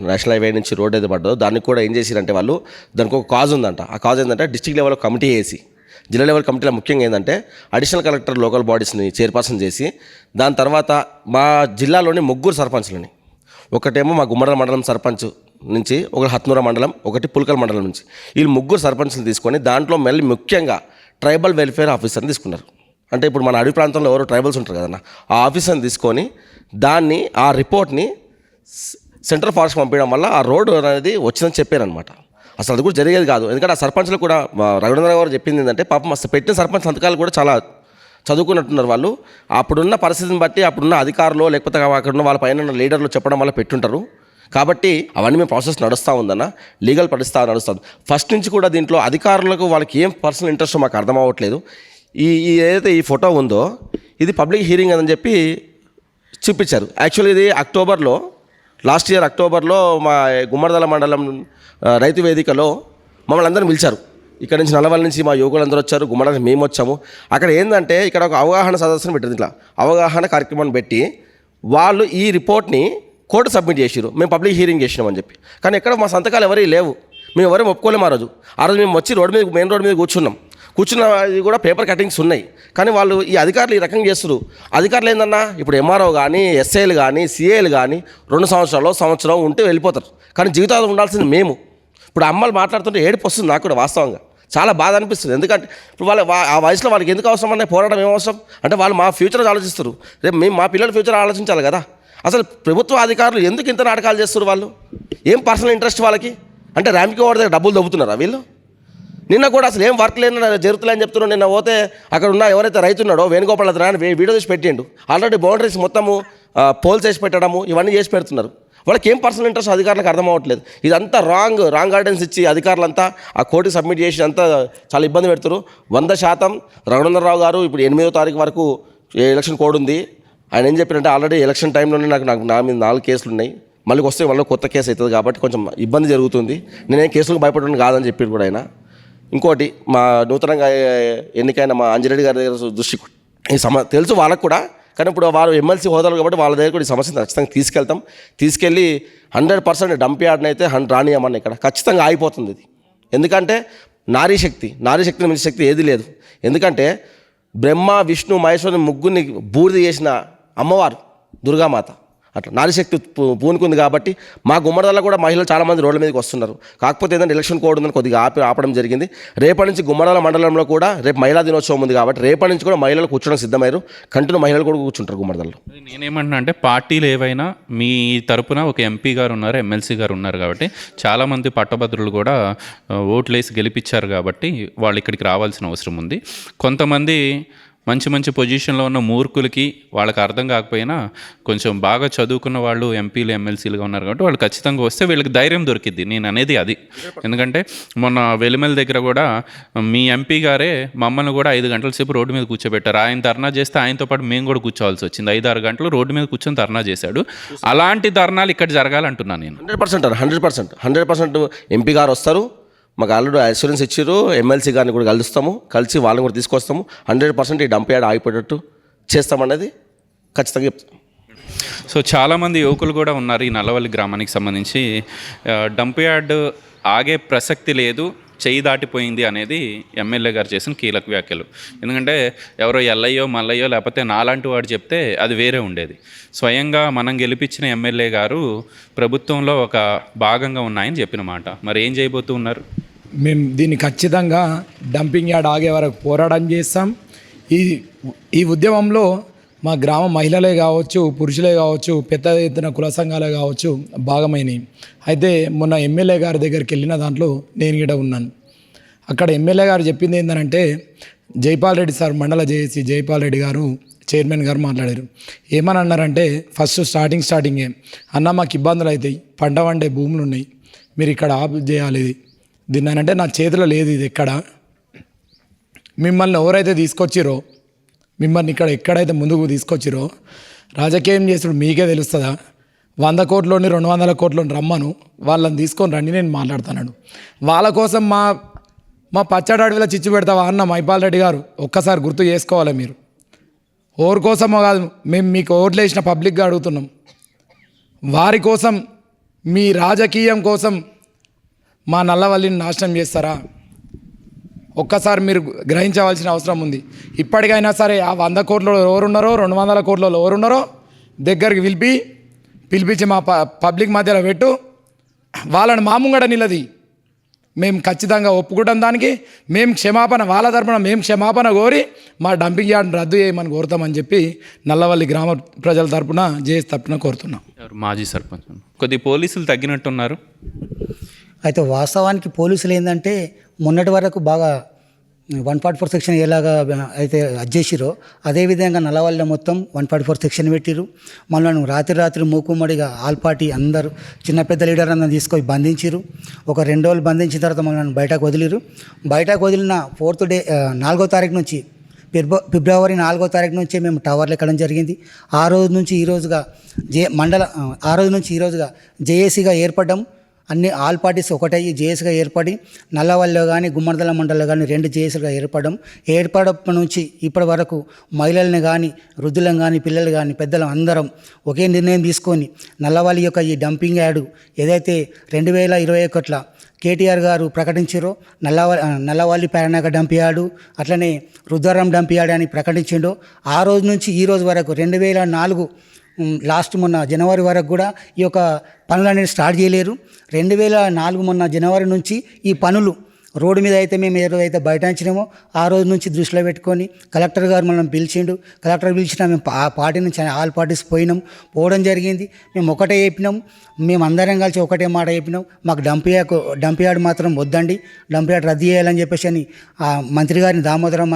[SPEAKER 6] నేషనల్ హైవే నుంచి రోడ్ అయితే పడ్డదో దానికి కూడా ఏం చేసిరంటే వాళ్ళు దానికి ఒక కాజ్ ఉందంట. ఆ కాజ్ ఏంటంటే డిస్టిక్ లెవెల్ కమిటీ వేసి జిల్లా లెవెల్ కమిటీలో ముఖ్యంగా ఏంటంటే అడిషనల్ కలెక్టర్ లోకల్ బాడీస్ని చైర్పర్సన్ చేసి దాని తర్వాత మా జిల్లాలోని ముగ్గురు సర్పంచ్లని. ఒకటేమో మా గుమ్మడల మండలం సర్పంచ్ నుంచి ఒకటి హత్నూర మండలం ఒకటి పుల్కల్ మండలం నుంచి. వీళ్ళు ముగ్గురు సర్పంచ్లు తీసుకొని దాంట్లో మళ్ళీ ముఖ్యంగా ట్రైబల్ వెల్ఫేర్ ఆఫీసర్ని తీసుకున్నారు. అంటే ఇప్పుడు మన అడవి ప్రాంతంలో ఎవరో ట్రైబల్స్ ఉంటారు కదన్న ఆ ఆఫీసర్ని తీసుకొని దాన్ని ఆ రిపోర్ట్ని సెంట్రల్ ఫారెస్ట్ పంపించడం వల్ల ఆ రోడ్డు అనేది వచ్చిందని చెప్పారనమాట అసలు అది కూడా జరిగేది కాదు. ఎందుకంటే ఆ సర్పంచ్లు కూడా మా గారు చెప్పింది ఏంటంటే పాపం అసలు పెట్టిన సర్పంచ్ సంతకాలు కూడా చాలా చదువుకున్నట్టున్నారు వాళ్ళు. అప్పుడున్న పరిస్థితిని బట్టి అప్పుడున్న అధికారులు లేకపోతే అక్కడున్న వాళ్ళ పైన ఉన్న లీడర్లు చెప్పడం వల్ల పెట్టుంటారు. కాబట్టి అవన్నీ మేము ప్రాసెస్ నడుస్తూ ఉందన్న లీగల్ పరిస్థితి నడుస్తుంది. ఫస్ట్ నుంచి కూడా దీంట్లో అధికారులకు వాళ్ళకి ఏం పర్సనల్ ఇంట్రెస్ట్ మాకు అర్థం అవ్వట్లేదు. ఈ ఏదైతే ఈ ఫోటో ఉందో ఇది పబ్లిక్ హీరింగ్ అని చెప్పి చూపించారు. యాక్చువల్లీ ఇది అక్టోబర్లో లాస్ట్ ఇయర్ అక్టోబర్లో మా గుమ్మడిదల మండలం రైతు వేదికలో మమ్మల్ని అందరూ పిలిచారు. ఇక్కడ నుంచి నల్లవల్ నుంచి మా యువకులు అందరూ వచ్చారు గుమ్మడి మేము వచ్చాము. అక్కడ ఏంటంటే ఇక్కడ ఒక అవగాహన సదస్సును పెట్టింది ఇట్లా అవగాహన కార్యక్రమాన్ని పెట్టి వాళ్ళు ఈ రిపోర్ట్ని కోర్టు సబ్మిట్ చేసిరు మేము పబ్లిక్ హీరింగ్ చేసినామని చెప్పి. కానీ ఎక్కడ మా సంతకాలు ఎవరీ లేవు. మేము ఎవరేం ఒప్పుకోలేము ఆ రోజు. ఆ రోజు మేము వచ్చి రోడ్డు మీద మెయిన్ రోడ్డు మీద కూర్చున్నాం. కూర్చున్న కూడా పేపర్ కటింగ్స్ ఉన్నాయి. కానీ వాళ్ళు ఈ అధికారులు ఈ రకంగా చేస్తారు అధికారులు ఏందన్నా ఇప్పుడు ఎంఆర్ఓ కానీ ఎస్ఐలు కానీ సిఏలు కానీ రెండు సంవత్సరాలు సంవత్సరం ఉంటే వెళ్ళిపోతారు. కానీ జీవితాలు ఉండాల్సింది మేము. ఇప్పుడు అమ్మాయిలు మాట్లాడుతుంటే ఏడుపు వస్తుంది నాకు కూడా వాస్తవంగా. చాలా బాధ అనిపిస్తుంది. ఎందుకంటే ఇప్పుడు వాళ్ళ ఆ వయసులో వాళ్ళకి ఎందుకు అవసరం అనే పోరాటం ఏం అవసరం? అంటే వాళ్ళు మా ఫ్యూచర్ ఆలోచిస్తారు. రేపు మేము మా పిల్లల ఫ్యూచర్ ఆలోచించాలి కదా. అసలు ప్రభుత్వ అధికారులు ఎందుకు ఇంత నాటకాలు చేస్తారు వాళ్ళు? ఏం పర్సనల్ ఇంట్రెస్ట్ వాళ్ళకి? అంటే ర్యాంప్కి వాడి దగ్గర డబ్బులు దొబ్బుతున్నారా వీళ్ళు? నిన్న కూడా అసలు ఏం వర్క్ లేని జరుగుతున్నాయని చెప్తున్నాడు. నిన్న పోతే అక్కడ ఉన్న ఎవరైతే రైతు ఉన్నాడో వేణుగోపాల్ అతను వీడియో తీసి పెట్టిండు. ఆల్రెడీ బౌండరీస్ మొత్తము పోల్స్ వేసి పెట్టడము ఇవన్నీ చేసి పెడుతున్నారు. వాళ్ళకి ఏం పర్సనల్ ఇంట్రెస్ట్ అధికారులకు అర్థం అవ్వట్లేదు. ఇదంతా రాంగ్ రాంగ్ గైడెన్స్ ఇచ్చి అధికారులంతా ఆ కోర్టు సబ్మిట్ చేసి అంతా చాలా ఇబ్బంది పెడుతున్నారు. వంద శాతం రఘునందరరావు గారు ఇప్పుడు ఎనిమిదో తారీఖు వరకు ఎలక్షన్ కోడ్ ఉంది. ఆయన ఏం చెప్పారంటే ఆల్రెడీ ఎలక్షన్ టైంలోనే నాకు నాకు నా మీద నాలుగు కేసులు ఉన్నాయి. మళ్ళీ వస్తే మళ్ళీ కొత్త కేసు అవుతుంది కాబట్టి కొంచెం ఇబ్బంది జరుగుతుంది. నేనేం కేసులకు భయపడడం కాదని చెప్పి కూడా ఆయన. ఇంకోటి మా నూతనంగా ఎన్నికైన మా అంజిరెడ్డి గారి దగ్గర దృష్టి ఈ సమ తెలుసు వాళ్ళకు కూడా. కానీ ఇప్పుడు వారు ఎమ్మెల్సీ హోదాలు కాబట్టి వాళ్ళ దగ్గర కూడా ఈ సమస్యను ఖచ్చితంగా తీసుకెళ్తాం. తీసుకెళ్ళి హండ్రెడ్ పర్సెంట్ డంప్ యార్డ్ని అయితే హండ్ రానియమని ఇక్కడ. ఖచ్చితంగా ఆగిపోతుంది ఇది. ఎందుకంటే నారీ శక్తి నారీ శక్తిని మించిన శక్తి ఏది లేదు. ఎందుకంటే బ్రహ్మ విష్ణు మహేశ్వరుని ముగ్గురిని బూరిది చేసిన అమ్మవారు దుర్గామాత. అట్లా నారీశక్తి పూ- పూనుకుంది కాబట్టి మా గుమ్మడదల్లో కూడా మహిళలు చాలామంది రోడ్ల మీదకి వస్తున్నారు. కాకపోతే ఏంటంటే ఎలక్షన్ కోడ్ ఉందని కొద్దిగా ఆపి ఆపడం జరిగింది. రేపటి నుంచి గుమ్మడల మండలంలో కూడా రేపు మహిళా దినోత్సవం ఉంది కాబట్టి రేపటి నుంచి కూడా మహిళలు కూర్చోడం సిద్ధమయ్యారు. కంటిన్యూ మహిళలు కూడా కూర్చుంటారు గుమ్మడదల్లో.
[SPEAKER 1] నేనేమంటున్నా అంటే పార్టీలు ఏవైనా మీ తరపున ఒక ఎంపీ గారు ఉన్నారు ఎమ్మెల్సీ గారు ఉన్నారు కాబట్టి చాలామంది పట్టభద్రులు కూడా ఓట్లేసి గెలిపించారు కాబట్టి వాళ్ళు ఇక్కడికి రావాల్సిన అవసరం ఉంది. కొంతమంది మంచి మంచి పొజిషన్లో ఉన్న మూర్ఖులకి వాళ్ళకి అర్థం కాకపోయినా కొంచెం బాగా చదువుకున్న వాళ్ళు ఎంపీలు ఎమ్మెల్సీలుగా ఉన్నారు కాబట్టి వాళ్ళు ఖచ్చితంగా వస్తే వీళ్ళకి ధైర్యం దొరికిద్ది. నేను అనేది అది. ఎందుకంటే మొన్న వెలిమెల దగ్గర కూడా మీ ఎంపీ గారే మమ్మల్ని కూడా ఐదు గంటల సేపు రోడ్డు మీద కూర్చోబెట్టారు. ఆయన ధర్నా చేస్తే ఆయనతో పాటు మేము కూడా కూర్చోవాల్సి వచ్చింది. ఐదు ఆరు గంటలు రోడ్డు మీద కూర్చొని ధర్నా చేశాడు. అలాంటి ధర్నాలు ఇక్కడ జరగాలంటున్నాను నేను.
[SPEAKER 6] Hundred percent hundred percent. Hundred percent MP గారు వస్తారు. మాకు ఆల్రెడీ అస్యూరెన్స్ ఇచ్చారు ఎమ్మెల్సీ గారిని కూడా కలుస్తాము కలిసి వాళ్ళని కూడా తీసుకొస్తాము. హండ్రెడ్ పర్సెంట్ ఈ డంప్ యార్డ్ ఆగిపోయేటట్టు చేస్తామన్నది ఖచ్చితంగా చెప్తాం.
[SPEAKER 1] సో చాలామంది యువకులు కూడా ఉన్నారు ఈ నల్లవల్లి గ్రామానికి సంబంధించి. డంప్ యార్డ్ ఆగే ప్రసక్తి లేదు. చేయి దాటిపోయింది అనేది ఎమ్మెల్యే గారు చేసిన కీలక వ్యాఖ్యలు. ఎందుకంటే ఎవరో ఎల్లయ్యో మల్లయ్యో లేకపోతే నాలాంటి వాడు చెప్తే అది వేరే ఉండేది. స్వయంగా మనం గెలిపించిన ఎమ్మెల్యే గారు ప్రభుత్వంలో ఒక భాగంగా ఉన్నాయని చెప్పిన మాట. మరి ఏం చేయబోతూ ఉన్నారు?
[SPEAKER 7] మేము దీన్ని ఖచ్చితంగా డంపింగ్ యార్డ్ ఆగే వరకు పోరాటం చేస్తాం. ఈ ఈ ఉద్యమంలో మా గ్రామ మహిళలే కావచ్చు పురుషులే కావచ్చు పెద్ద ఎత్తున కుల సంఘాలే కావచ్చు భాగమైనవి అయితే మొన్న ఎమ్మెల్యే గారి దగ్గరికి వెళ్ళిన దాంట్లో నేను కూడా ఉన్నాను. అక్కడ ఎమ్మెల్యే గారు చెప్పింది ఏంటంటే జైపాల్ రెడ్డి సార్ మండల జేఏసి జైపాల్ రెడ్డి గారు చైర్మన్ గారు మాట్లాడారు. ఏమని అన్నారంటే ఫస్ట్ స్టార్టింగ్ స్టార్టింగే అన్న మాకు ఇబ్బందులు అవుతాయి పంట వండే భూములు ఉన్నాయి మీరు ఇక్కడ ఆపు చేయాలి. ఇది దీన్ని అంటే నా చేతిలో లేదు ఇది ఎక్కడ. మిమ్మల్ని ఎవరైతే తీసుకొచ్చిరో మిమ్మల్ని ఇక్కడ ఎక్కడైతే ముందుకు తీసుకొచ్చిరో రాజకీయం చేసుడు మీకే తెలుస్తుందా? వంద కోట్లోని రెండు వందల కోట్లోని రమ్మను వాళ్ళని తీసుకొని రండి నేను మాట్లాడుతున్నాను. వాళ్ళ కోసం మా మా పచ్చడి అడవిలో చిచ్చు పెడతావా అన్న మైపాల్ రెడ్డి గారు ఒక్కసారి గుర్తు చేసుకోవాలి మీరు. ఓరు కోసమో కాదు మేము మీకు ఓట్లు వేసిన పబ్లిక్గా అడుగుతున్నాం. వారి కోసం మీ రాజకీయం కోసం మా నల్లవల్లిని నాశనం చేస్తారా? ఒక్కసారి మీరు గ్రహించవలసిన అవసరం ఉంది. ఇప్పటికైనా సరే ఆ వంద కోట్లలో ఎవరున్నారో రెండు వందల కోట్లలో ఎవరున్నారో దగ్గరికి పిలిపి పిలిపించి మా ప పబ్లిక్ మధ్యలో పెట్టు. వాళ్ళని మామూంగడ నిలది. మేము ఖచ్చితంగా ఒప్పుకుంటాం దానికి. మేము క్షమాపణ వాళ్ళ తరపున మేము క్షమాపణ కోరి మా డంపింగ్ యార్డ్ని రద్దు చేయమని కోరుతామని చెప్పి నల్లవల్లి గ్రామ ప్రజల తరపున జేఎస్ తరపున కోరుతున్నాం.
[SPEAKER 1] మాజీ సర్పంచ్. కొద్ది పోలీసులు తగ్గినట్టున్నారు.
[SPEAKER 8] అయితే వాస్తవానికి పోలీసులు ఏంటంటే మొన్నటి వరకు బాగా వన్ ఫార్టీ ఫోర్ సెక్షన్ ఎలాగా అయితే అజ్జేసిరో అదేవిధంగా నల్లవల్ల మొత్తం వన్ ఫార్టీ ఫోర్ సెక్షన్ పెట్టిరు మనల్ని రాత్రి రాత్రి మూకుమ్మడిగా ఆల్ పార్టీ అందరూ చిన్న పెద్ద లీడర్ అందరిని తీసుకొని బంధించిరు ఒక రెండు రోజులు బంధించిన తర్వాత మనల్ని బయటకు వదిలిరు బయటకు వదిలిన ఫోర్త్ డే నాలుగో తారీఖు నుంచి ఫిబ్ర ఫిబ్రవరి నాలుగో తారీఖు నుంచే మేము టవర్లు ఎక్కడం జరిగింది. ఆ రోజు నుంచి ఈ రోజుగా జే మండల ఆ రోజు నుంచి ఈ రోజుగా జేఏసీగా ఏర్పడ్డం అన్ని ఆల్ పార్టీస్ ఒకటయ్యి జేఏసీగా ఏర్పడి నల్లవల్లిలో కానీ గుమ్మడదల మండలంలో కానీ రెండు జేఏసీలుగా ఏర్పడడం ఏర్పడప్పటి నుంచి ఇప్పటి వరకు మహిళల్ని కానీ వృద్ధులను కానీ పిల్లలు కానీ పెద్దలు అందరం ఒకే నిర్ణయం తీసుకొని నల్లవల్లి యొక్క ఈ డంపింగ్ యాడ్ ఏదైతే రెండు వేల ఇరవై ఒకట్ల కేటీఆర్ గారు ప్రకటించారో నల్లవ నల్లవల్లి పేరనాక డంప్ అట్లనే రుద్రరం డంపియాడు అని ప్రకటించిండో ఆ రోజు నుంచి ఈ రోజు వరకు రెండు వేల నాలుగు లాస్ట్ మొన్న జనవరి వరకు కూడా ఈ యొక్క పనులు అనేది స్టార్ట్ చేయలేరు. రెండు వేల నాలుగు మొన్న జనవరి నుంచి ఈ పనులు రోడ్డు మీద అయితే మేము ఏ రోజు అయితే బయటించినామో ఆ రోజు నుంచి దృష్టిలో పెట్టుకొని కలెక్టర్ గారు మనం పిలిచిండు. కలెక్టర్ పిలిచినా మేము ఆ పార్టీ నుంచి ఆల్ పార్టీస్ పోయినాం. పోవడం జరిగింది. మేము ఒకటే చెప్పినాం. మేము అందరం కలిసి ఒకటే మాట చెప్పినాం. మాకు డంప్ యార్డ్ డంప్ యార్డ్ మాత్రం వద్దండి. డంప్ యార్డ్ రద్దు చేయాలని చెప్పేసి అని ఆ మంత్రి గారిని దామోదరం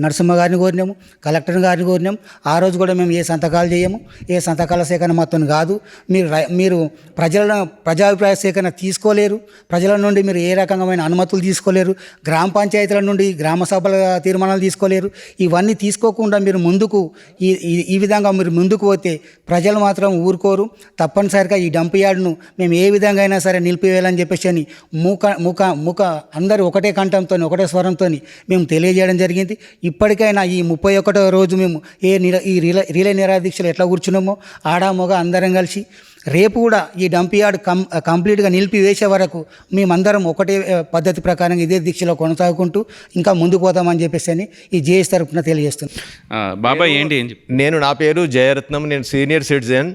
[SPEAKER 8] నరసింహ గారిని కోరినాము. కలెక్టర్ గారిని కోరినాము ఆ రోజు కూడా మేము ఏ సంతకాలు చేయము. ఏ సంతకాల సేకరణ మొత్తం కాదు. మీరు రై- మీరు ప్రజల ప్రజాభిప్రాయ సేకరణ తీసుకోలేరు. ప్రజల నుండి మీరు ఏ రకమైన అనుమతులు తీసుకోలేరు. గ్రామ పంచాయతీల నుండి గ్రామ సభల తీర్మానాలు తీసుకోలేరు. ఇవన్నీ తీసుకోకుండా మీరు ముందుకు ఈ ఈ- విధంగా మీరు ముందుకు పోతే ప్రజలు మాత్రం ఊరుకోరు. తప్పనిసరిగా ఈ డంప్ యార్డ్ను మేము ఏ విధంగా అయినా సరే నిలిపివేయాలని చెప్పేసి అని మూక మూక మూక అందరూ ఒకటే కంఠంతో ఒకటే స్వరంతో మేము తెలియజేయడం జరిగింది. ఇప్పటికైనా ఈ ముప్పై ఒకటో రోజు మేము ఏ నిర ఈ రిలే రిలే నిరాదీక్షలు ఎట్లా కూర్చున్నామో ఆడ మగ అందరం కలిసి రేపు కూడా ఈ డంప్ యార్డ్ కం కంప్లీట్గా నిలిపి వేసే వరకు మేమందరం ఒకటే పద్ధతి ప్రకారం ఇదే దీక్షలో కొనసాగుకుంటూ ఇంకా ముందుకు పోతామని చెప్పేసి అని ఈ జేఎస్ తరఫున తెలియజేస్తున్నాం.
[SPEAKER 1] ఆ, బాబాయ్ ఏంటి
[SPEAKER 9] నేను నా పేరు జయరత్నం నేను సీనియర్ సిటిజన్.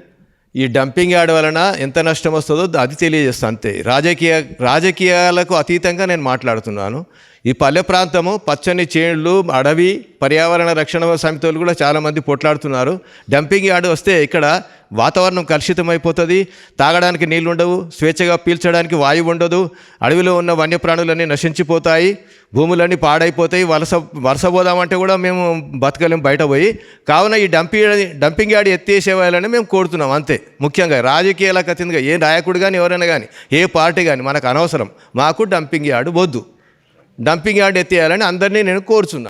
[SPEAKER 9] ఈ డంపింగ్ యార్డ్ వలన ఎంత నష్టం వస్తుందో అది తెలియజేస్తాను అంతే. రాజకీయ రాజకీయాలకు అతీతంగా నేను మాట్లాడుతున్నాను. ఈ పల్లె ప్రాంతము పచ్చని చేళ్ళు అడవి పర్యావరణ రక్షణ సమితులు కూడా చాలామంది పోట్లాడుతున్నారు. డంపింగ్ యార్డ్ వస్తే ఇక్కడ వాతావరణం కలుషితమైపోతుంది. తాగడానికి నీళ్ళు ఉండవు స్వేచ్ఛగా పీల్చడానికి వాయువు ఉండదు. అడవిలో ఉన్న వన్యప్రాణులన్నీ నశించిపోతాయి. భూములన్నీ పాడైపోతాయి. వలస వలస పోదామంటే కూడా మేము బతకలేం బయట పోయి. కావున ఈ డంపింగ్ డంపింగ్ యార్డ్ ఎత్తేసేవాలని మేము కోరుతున్నాం. అంతే. ముఖ్యంగా రాజకీయాలకు అతీతంగా ఏ నాయకుడు కానీ ఎవరైనా కానీ ఏ పార్టీ కానీ మనకు అనవసరం. మాకు డంపింగ్ యార్డ్ వద్దు. డంపింగ్ యార్డ్ ఎత్తేయాలని అందరినీ నేను కోరుచున్నాను